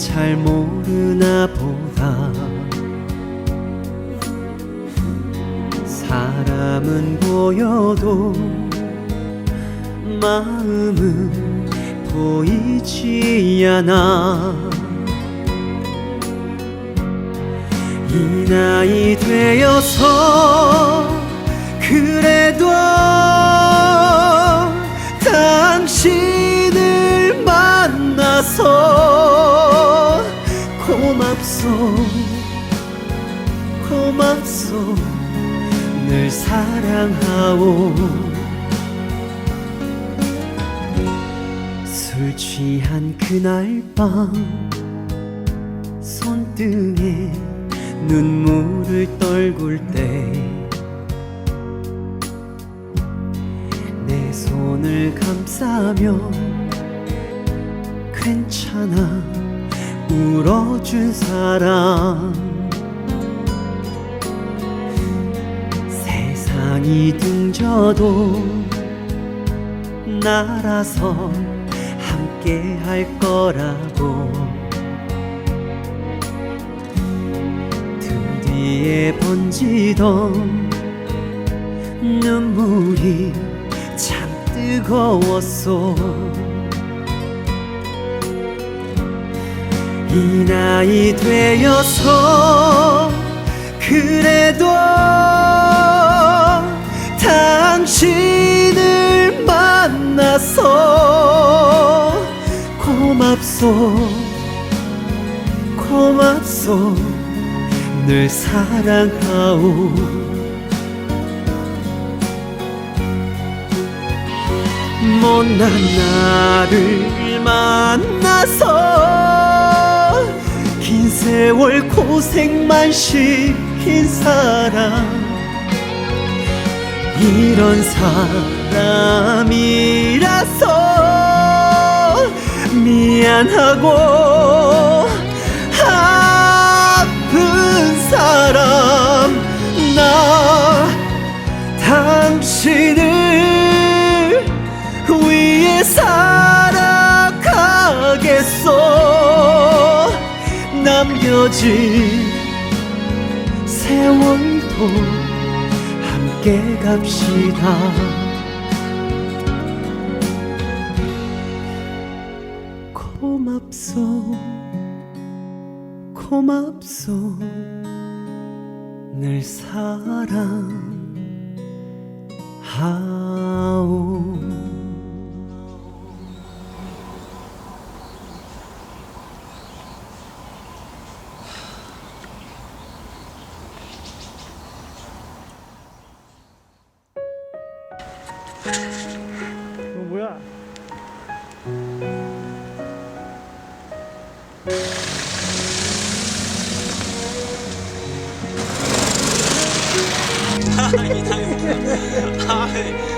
잘 모르나 보다. 사람은 보여도 마음은 보이지 않아. 이 나이 되어서 그래도 당신을 만나서 고맙소. 늘 사랑하오. 술 취한 그날 밤 손등에 눈물을 떨굴 때 내 손을 감싸며 괜찮아 울어준 사람. 세상이 등져도 나라서 함께 할 거라고. 등 뒤에 번지던 눈물이 참 뜨거웠어 이 나이 되어서 그래도 당신을 만나서 고맙소 고맙소. 늘 사랑하오. 못난 나를 만나서 긴 세월 고생만 시킨 사람. 이런 사람이라서 미안하고 남겨진 세월도 함께 갑시다. 고맙소 고맙소. 늘 사랑하오 어, 뭐야? 단풍이 졌네요